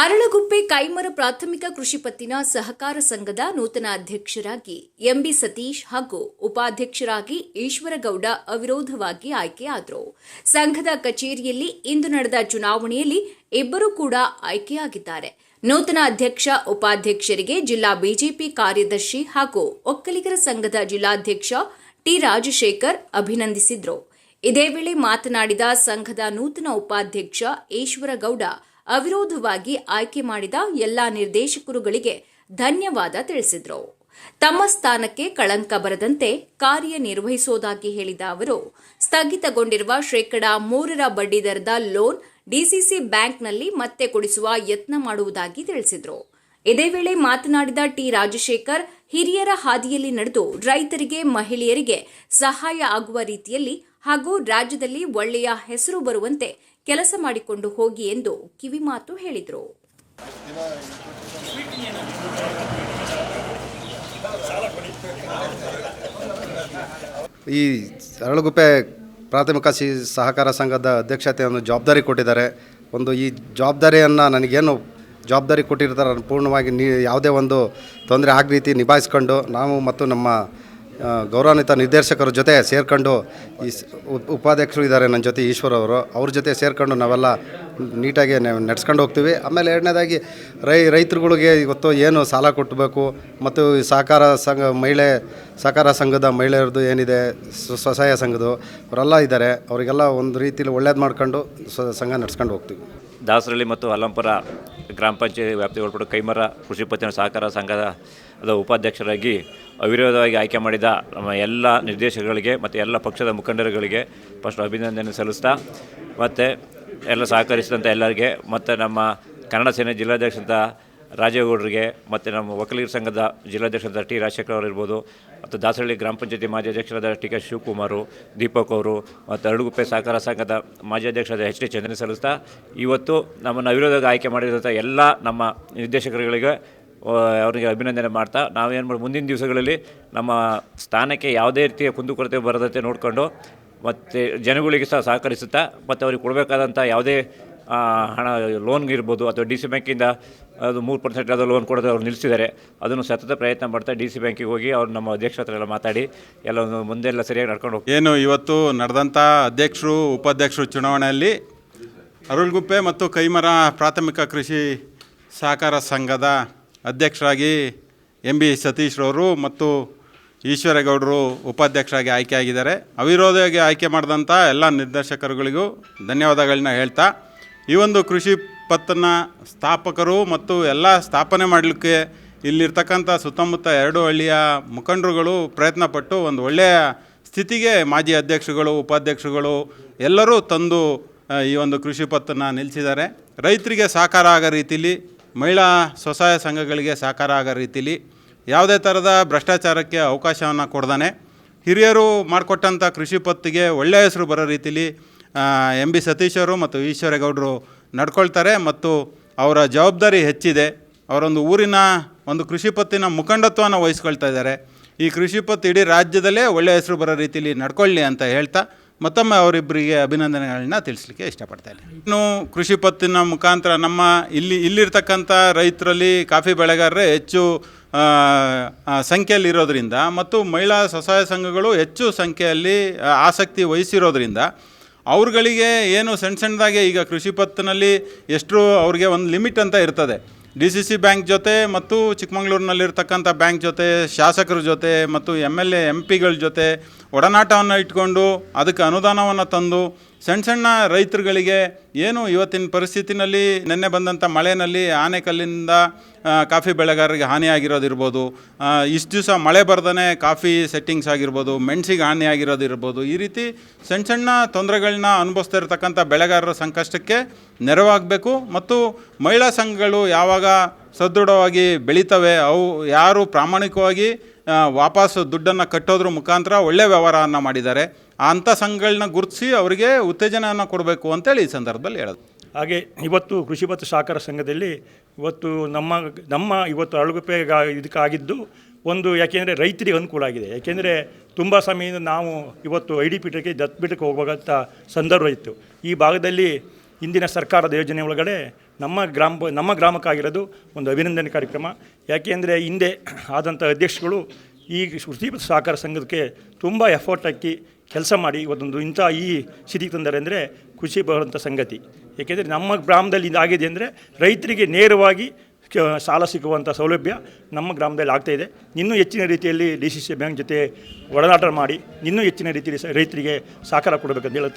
ಅರಳಗುಪ್ಪೆ ಕೈಮರ ಪ್ರಾಥಮಿಕ ಕೃಷಿ ಪತ್ತಿನ ಸಹಕಾರ ಸಂಘದ ನೂತನ ಅಧ್ಯಕ್ಷರಾಗಿ ಎಂಬಿ ಸತೀಶ್ ಹಾಗೂ ಉಪಾಧ್ಯಕ್ಷರಾಗಿ ಈಶ್ವರಗೌಡ ಅವಿರೋಧವಾಗಿ ಆಯ್ಕೆಯಾದರು ಸಂಘದ ಕಚೇರಿಯಲ್ಲಿ ಇಂದು ನಡೆದ ಚುನಾವಣೆಯಲ್ಲಿ ಇಬ್ಬರೂ ಕೂಡ ಆಯ್ಕೆಯಾಗಿದ್ದಾರೆ. ನೂತನ ಅಧ್ಯಕ್ಷ, ಉಪಾಧ್ಯಕ್ಷರಿಗೆ ಜಿಲ್ಲಾ ಬಿಜೆಪಿ ಕಾರ್ಯದರ್ಶಿ ಹಾಗೂ ಒಕ್ಕಲಿಗರ ಸಂಘದ ಜಿಲ್ಲಾಧ್ಯಕ್ಷ ಟಿ ರಾಜಶೇಖರ್ ಅಭಿನಂದಿಸಿದ್ರು. ಇದೇ ವೇಳೆ ಮಾತನಾಡಿದ ಸಂಘದ ನೂತನ ಉಪಾಧ್ಯಕ್ಷ ಈಶ್ವರಗೌಡ ಅವಿರೋಧವಾಗಿ ಆಯ್ಕೆ ಮಾಡಿದ ಎಲ್ಲಾ ನಿರ್ದೇಶಕರುಗಳಿಗೆ ಧನ್ಯವಾದ ತಿಳಿಸಿದರು. ತಮ್ಮ ಸ್ಥಾನಕ್ಕೆ ಕಳಂಕ ಬರದಂತೆ ಕಾರ್ಯನಿರ್ವಹಿಸುವುದಾಗಿ ಹೇಳಿದ ಅವರು, ಸ್ಥಗಿತಗೊಂಡಿರುವ ಶೇಕಡಾ ಮೂರರ ಬಡ್ಡಿದರದ ಲೋನ್ ಡಿಸಿಸಿ ಬ್ಯಾಂಕ್ನಲ್ಲಿ ಮತ್ತೆ ಕೊಡಿಸುವ ಯತ್ನ ಮಾಡುವುದಾಗಿ ತಿಳಿಸಿದರು. ಇದೇ ವೇಳೆ ಮಾತನಾಡಿದ ಟಿ ರಾಜಶೇಖರ್, ಹಿರಿಯರ ಹಾದಿಯಲ್ಲಿ ನಡೆದು ರೈತರಿಗೆ, ಮಹಿಳೆಯರಿಗೆ ಸಹಾಯ ಆಗುವ ರೀತಿಯಲ್ಲಿ ಹಾಗೂ ರಾಜ್ಯದಲ್ಲಿ ಒಳ್ಳೆಯ ಹೆಸರು ಬರುವಂತೆ ಕೆಲಸ ಮಾಡಿಕೊಂಡು ಹೋಗಿ ಎಂದು ಕಿವಿಮಾತು ಹೇಳಿದರು. ಈ ಅರಳುಗುಪ್ಪೆ ಪ್ರಾಥಮಿಕ ಸಿ ಸಹಕಾರ ಸಂಘದ ಅಧ್ಯಕ್ಷತೆಯನ್ನು ಜವಾಬ್ದಾರಿ ಕೊಟ್ಟಿದ್ದಾರೆ. ಒಂದು ಈ ಜವಾಬ್ದಾರಿಯನ್ನು ನನಗೇನು ಜವಾಬ್ದಾರಿ ಕೊಟ್ಟಿರ್ತಾರೆ ಪೂರ್ಣವಾಗಿ ನೀ ಯಾವುದೇ ಒಂದು ತೊಂದರೆ ಆಗ ರೀತಿ ನಿಭಾಯಿಸ್ಕೊಂಡು ನಾವು ಮತ್ತು ನಮ್ಮ ಗೌರವಾನ್ವಿತ ನಿರ್ದೇಶಕರ ಜೊತೆ ಸೇರ್ಕೊಂಡು ಈ ಉಪಾಧ್ಯಕ್ಷರು ಇದ್ದಾರೆ ನನ್ನ ಜೊತೆ ಈಶ್ವರ್ ಅವರು. ಅವ್ರ ಜೊತೆ ಸೇರ್ಕೊಂಡು ನಾವೆಲ್ಲ ನೀಟಾಗಿ ನಡ್ಸ್ಕೊಂಡು ಹೋಗ್ತೀವಿ. ಆಮೇಲೆ ಎರಡನೇದಾಗಿ ರೈ, ರೈತರುಗಳಿಗೆ ಇವತ್ತು ಏನು ಸಾಲ ಕೊಟ್ಟಬೇಕು ಮತ್ತು ಸಹಕಾರ ಸಂಘ, ಮಹಿಳೆ, ಸಹಕಾರ ಸಂಘದ ಮಹಿಳೆಯರದ್ದು ಏನಿದೆ, ಸ್ವ- ಸ್ವಸಹಾಯ ಸಂಘದ್ದು ಅವರೆಲ್ಲ ಇದ್ದಾರೆ. ಅವರಿಗೆಲ್ಲ ಒಂದು ರೀತಿಯಲ್ಲಿ ಒಳ್ಳೇದು ಮಾಡ್ಕೊಂಡು ಸಂಘ ನಡ್ಸ್ಕೊಂಡು ಹೋಗ್ತೀವಿ. ದಾಸರಳ್ಳಿ ಮತ್ತು ಅಲ್ಲಂಪುರ ಗ್ರಾಮ ಪಂಚಾಯತಿ ವ್ಯಾಪ್ತಿಗೆ ಒಳಪಟ್ಟು ಕೈಮರ ಕೃಷಿ ಪತ್ತಿನ ಸಹಕಾರ ಸಂಘದ ಅದ ಉಪಾಧ್ಯಕ್ಷರಾಗಿ ಅವಿರೋಧವಾಗಿ ಆಯ್ಕೆ ಮಾಡಿದ ನಮ್ಮ ಎಲ್ಲ ನಿರ್ದೇಶಕಗಳಿಗೆ ಮತ್ತು ಎಲ್ಲ ಪಕ್ಷದ ಮುಖಂಡರುಗಳಿಗೆ ಫಸ್ಟ್ ಅಭಿನಂದನೆ ಸಲ್ಲಿಸ್ತಾ ಮತ್ತು ಎಲ್ಲ ಸಹಕರಿಸಿದಂಥ ಎಲ್ಲರಿಗೆ ಮತ್ತು ನಮ್ಮ ಕನ್ನಡ ಸೇನೆ ಜಿಲ್ಲಾಧ್ಯಕ್ಷಂತ ರಾಜೇಗೌಡರಿಗೆ, ಮತ್ತು ನಮ್ಮ ವಕೀಲರ ಸಂಘದ ಜಿಲ್ಲಾಧ್ಯಕ್ಷರಾದ ಟಿ ರಾಜಶೇಖರ್ ಅವರು ಇರ್ಬೋದು, ಮತ್ತು ದಾಸಹಳ್ಳಿ ಗ್ರಾಮ ಪಂಚಾಯತಿ ಮಾಜಿ ಅಧ್ಯಕ್ಷರಾದ ಟಿ ಕೆ ಶಿವಕುಮಾರು, ದೀಪಕ್ ಅವರು, ಮತ್ತು ಅರಳುಗುಪ್ಪೆ ಸಹಕಾರ ಸಂಘದ ಮಾಜಿ ಅಧ್ಯಕ್ಷರಾದ ಎಚ್ ಡಿ ಚಂದ್ರನ್ ಸಲ್ಲಿಸ್ತಾ ಇವತ್ತು ನಮ್ಮನ್ನು ಅವಿರೋಧವಾಗಿ ಆಯ್ಕೆ ಮಾಡಿದಂಥ ಎಲ್ಲ ನಮ್ಮ ನಿರ್ದೇಶಕರುಗಳಿಗೆ ಅವರಿಗೆ ಅಭಿನಂದನೆ ಮಾಡ್ತಾ, ನಾವೇನು ಮಾಡಿ, ಮುಂದಿನ ದಿವಸಗಳಲ್ಲಿ ನಮ್ಮ ಸ್ಥಾನಕ್ಕೆ ಯಾವುದೇ ರೀತಿಯ ಕುಂದುಕೊರತೆ ಬರದಂತೆ ನೋಡಿಕೊಂಡು, ಮತ್ತು ಜನಗಳಿಗೆ ಸಹ ಸಹಕರಿಸುತ್ತಾ, ಮತ್ತು ಅವ್ರಿಗೆ ಕೊಡಬೇಕಾದಂಥ ಯಾವುದೇ ಹಣ ಲೋನ್ ಇರ್ಬೋದು ಅಥವಾ ಡಿ ಸಿ ಬ್ಯಾಂಕಿಂದ ಅದು ಮೂರು ಪರ್ಸೆಂಟ್ ಅದು ಲೋನ್ ಕೊಡೋದು ಅವ್ರು ನಿಲ್ಲಿಸಿದ್ದಾರೆ ಅದನ್ನು ಸತತ ಪ್ರಯತ್ನ ಮಾಡ್ತಾ ಡಿ ಸಿ ಬ್ಯಾಂಕಿಗೆ ಹೋಗಿ ಅವ್ರು ನಮ್ಮ ಅಧ್ಯಕ್ಷ ಹತ್ರ ಎಲ್ಲ ಮಾತಾಡಿ ಎಲ್ಲ ಮುಂದೆಲ್ಲ ಸರಿಯಾಗಿ ನಡ್ಕೊಂಡು ಹೋಗ್ತಾರೆ. ಏನು, ಇವತ್ತು ನಡೆದಂಥ ಅಧ್ಯಕ್ಷರು, ಉಪಾಧ್ಯಕ್ಷರು ಚುನಾವಣೆಯಲ್ಲಿ ಅರುಳ್ಗುಪ್ಪೆ ಮತ್ತು ಕೈಮರ ಪ್ರಾಥಮಿಕ ಕೃಷಿ ಸಹಕಾರ ಸಂಘದ ಅಧ್ಯಕ್ಷರಾಗಿ ಎಂ ಬಿ ಸತೀಶ್ರವರು ಮತ್ತು ಈಶ್ವರೇಗೌಡರು ಉಪಾಧ್ಯಕ್ಷರಾಗಿ ಆಯ್ಕೆಯಾಗಿದ್ದಾರೆ. ಅವಿರೋಧವಾಗಿ ಆಯ್ಕೆ ಮಾಡಿದಂಥ ಎಲ್ಲ ನಿರ್ದೇಶಕರುಗಳಿಗೂ ಧನ್ಯವಾದಗಳನ್ನ ಹೇಳ್ತಾ ಈ ಒಂದು ಕೃಷಿ ಪತ್ತನ ಸ್ಥಾಪಕರು ಮತ್ತು ಎಲ್ಲ ಸ್ಥಾಪನೆ ಮಾಡಲಿಕ್ಕೆ ಇಲ್ಲಿರ್ತಕ್ಕಂಥ ಸುತ್ತಮುತ್ತ ಎರಡು ಹಳ್ಳಿಯ ಮುಖಂಡರುಗಳು ಪ್ರಯತ್ನಪಟ್ಟು ಒಂದು ಒಳ್ಳೆಯ ಸ್ಥಿತಿಗೆ ಮಾಜಿ ಅಧ್ಯಕ್ಷಗಳು, ಉಪಾಧ್ಯಕ್ಷಗಳು ಎಲ್ಲರೂ ತಂದು ಈ ಒಂದು ಕೃಷಿ ಪತ್ತನ್ನು ನಿಲ್ಲಿಸಿದ್ದಾರೆ ರೈತರಿಗೆ ಸಹಕಾರ ಆಗೋ ರೀತಿಲಿ, ಮಹಿಳಾ ಸ್ವಸಹಾಯ ಸಂಘಗಳಿಗೆ ಸಹಕಾರ ಆಗೋ ರೀತಿಲಿ ಯಾವುದೇ ಥರದ ಭ್ರಷ್ಟಾಚಾರಕ್ಕೆ ಅವಕಾಶವನ್ನು ಕೊಡ್ದಾನೆ. ಹಿರಿಯರು ಮಾಡಿಕೊಟ್ಟಂಥ ಕೃಷಿ ಪತ್ತಿಗೆ ಒಳ್ಳೆಯ ಹೆಸರು ಬರೋ ರೀತಿಲಿ ಎಂ ಬಿ ಅವರು ಮತ್ತು ಈಶ್ವರೇಗೌಡರು ನಡ್ಕೊಳ್ತಾರೆ ಮತ್ತು ಅವರ ಜವಾಬ್ದಾರಿ ಹೆಚ್ಚಿದೆ. ಅವರೊಂದು ಊರಿನ ಒಂದು ಕೃಷಿ ಪತ್ತಿನ ಮುಖಂಡತ್ವನ ವಹಿಸ್ಕೊಳ್ತಾ ಇದ್ದಾರೆ. ಈ ಕೃಷಿ ಪತ್ತು ಇಡೀ ರಾಜ್ಯದಲ್ಲೇ ಒಳ್ಳೆಯ ಹೆಸರು ಬರೋ ರೀತಿಯಲ್ಲಿ ನಡ್ಕೊಳ್ಳಿ ಅಂತ ಹೇಳ್ತಾ ಮತ್ತೊಮ್ಮೆ ಅವರಿಬ್ಬರಿಗೆ ಅಭಿನಂದನೆಗಳನ್ನ ತಿಳಿಸ್ಲಿಕ್ಕೆ ಇಷ್ಟಪಡ್ತಾ ಇದ್ದೀನಿ. ಇನ್ನು ಕೃಷಿ ಪತ್ತಿನ ಮುಖಾಂತರ ನಮ್ಮ ಇಲ್ಲಿ ಇಲ್ಲಿರ್ತಕ್ಕಂಥ ರೈತರಲ್ಲಿ ಕಾಫಿ ಬೆಳೆಗಾರರೇ ಹೆಚ್ಚು ಆ, ಆ, ಸಂಖ್ಯೆಯಲ್ಲಿ ಇರೋದ್ರಿಂದ ಮತ್ತು ಮಹಿಳಾ ಸ್ವಸಹಾಯ ಸಂಘಗಳು ಹೆಚ್ಚು ಸಂಖ್ಯೆಯಲ್ಲಿ ಆಸಕ್ತಿ ವಹಿಸಿರೋದ್ರಿಂದ ಅವ್ರುಗಳಿಗೆ ಏನು ಸಣ್ಣ ಸಣ್ಣದಾಗೆ ಈಗ ಕೃಷಿ ಪತ್ತಿನಲ್ಲಿ ಎಷ್ಟು ಅವ್ರಿಗೆ ಒಂದು ಲಿಮಿಟ್ ಅಂತ ಇರ್ತದೆ. ಡಿ ಸಿ ಸಿ ಬ್ಯಾಂಕ್ ಜೊತೆ ಮತ್ತು ಚಿಕ್ಕಮಗಳೂರಿನಲ್ಲಿರ್ತಕ್ಕಂಥ ಬ್ಯಾಂಕ್ ಜೊತೆ, ಶಾಸಕರ ಜೊತೆ ಮತ್ತು ಎಂ ಎಲ್ ಎ ಎಂ ಪಿಗಳ ಜೊತೆ ಒಡನಾಟವನ್ನು ಇಟ್ಕೊಂಡು ಅದಕ್ಕೆ ಅನುದಾನವನ್ನು ತಂದು ಸಣ್ಣ ಸಣ್ಣ ರೈತರುಗಳಿಗೆ ಏನು ಇವತ್ತಿನ ಪರಿಸ್ಥಿತಿನಲ್ಲಿ ನಿನ್ನೆ ಬಂದಂಥ ಮಳೆಯಲ್ಲಿ ಆನೆಕಲ್ಲಿಂದ ಕಾಫಿ ಬೆಳೆಗಾರರಿಗೆ ಹಾನಿಯಾಗಿರೋದಿರ್ಬೋದು ಇಷ್ಟು ದಿವಸ ಮಳೆ ಬರ್ದೇ ಕಾಫಿ ಸೆಟ್ಟಿಂಗ್ಸ್ ಆಗಿರ್ಬೋದು, ಮೆಣಸಿಗೆ ಹಾನಿಯಾಗಿರೋದಿರ್ಬೋದು, ಈ ರೀತಿ ಸಣ್ಣ ಸಣ್ಣ ತೊಂದರೆಗಳನ್ನ ಅನುಭವಿಸ್ತಾ ಇರತಕ್ಕಂಥ ಬೆಳೆಗಾರರ ಸಂಕಷ್ಟಕ್ಕೆ ನೆರವಾಗಬೇಕು ಮತ್ತು ಮಹಿಳಾ ಸಂಘಗಳು ಯಾವಾಗ ಸದೃಢವಾಗಿ ಬೆಳೀತವೆ, ಅವು ಯಾರು ಪ್ರಾಮಾಣಿಕವಾಗಿ ವಾಪಸ್ ದುಡ್ಡನ್ನು ಕಟ್ಟೋದ್ರ ಮುಖಾಂತರ ಒಳ್ಳೆಯ ವ್ಯವಹಾರವನ್ನು ಮಾಡಿದ್ದಾರೆ. ಅಂಥ ಸಂಘಗಳನ್ನ ಗುರುತಿಸಿ ಅವರಿಗೆ ಉತ್ತೇಜನವನ್ನು ಕೊಡಬೇಕು ಅಂತೇಳಿ ಈ ಸಂದರ್ಭದಲ್ಲಿ ಹೇಳೋದು. ಹಾಗೆ ಇವತ್ತು ಕೃಷಿ ಮತ್ತು ಸಹಕಾರ ಸಂಘದಲ್ಲಿ ಇವತ್ತು ನಮ್ಮ ನಮ್ಮ ಇವತ್ತು ಅಳುಗುಪ್ಪೆ ಇದಕ್ಕಾಗಿದ್ದು ಒಂದು ಯಾಕೆಂದರೆ ರೈತರಿಗೆ ಅನುಕೂಲ ಆಗಿದೆ. ಯಾಕೆಂದರೆ ತುಂಬ ಸಮಯದಿಂದ ನಾವು ಇವತ್ತು ಐ ಡಿ ಪೀಠಕ್ಕೆ ದತ್ ಪೀಠಕ್ಕೆ ಹೋಗುವಂಥ ಸಂದರ್ಭ ಇತ್ತು. ಈ ಭಾಗದಲ್ಲಿ ಇಂದಿನ ಸರ್ಕಾರದ ಯೋಜನೆ ಒಳಗಡೆ ನಮ್ಮ ಗ್ರಾಮ, ನಮ್ಮ ಗ್ರಾಮಕ್ಕಾಗಿರೋದು ಒಂದು ಅಭಿನಂದನೆ ಕಾರ್ಯಕ್ರಮ. ಯಾಕೆಂದರೆ ಹಿಂದೆ ಆದಂಥ ಅಧ್ಯಕ್ಷಗಳು ಈ ಕೃಷಿ ಸಹಕಾರ ಸಂಘಕ್ಕೆ ತುಂಬ ಎಫರ್ಟ್ ಹಾಕಿ ಕೆಲಸ ಮಾಡಿ ಇವತ್ತೊಂದು ಇಂಥ ಈ ಸ್ಥಿತಿಗೆ ತಂದರೆ ಅಂದರೆ ಖುಷಿ ಬರುವಂಥ ಸಂಗತಿ. ಏಕೆಂದರೆ ನಮ್ಮ ಗ್ರಾಮದಲ್ಲಿ ಇದಾಗಿದೆ ಅಂದರೆ ರೈತರಿಗೆ ನೇರವಾಗಿ ಸಾಲ ಸಿಗುವಂಥ ಸೌಲಭ್ಯ ನಮ್ಮ ಗ್ರಾಮದಲ್ಲಿ ಆಗ್ತಾಯಿದೆ ಇನ್ನೂ ಹೆಚ್ಚಿನ ರೀತಿಯಲ್ಲಿ ಡಿ ಸಿ ಸಿ ಬ್ಯಾಂಕ್ ಜೊತೆ ಒಡನಾಟ ಮಾಡಿ ಇನ್ನೂ ಹೆಚ್ಚಿನ ರೀತಿಯಲ್ಲಿ ರೈತರಿಗೆ ಸಹಕಾರ ಕೊಡಬೇಕಂತ ಹೇಳುತ್ತಾ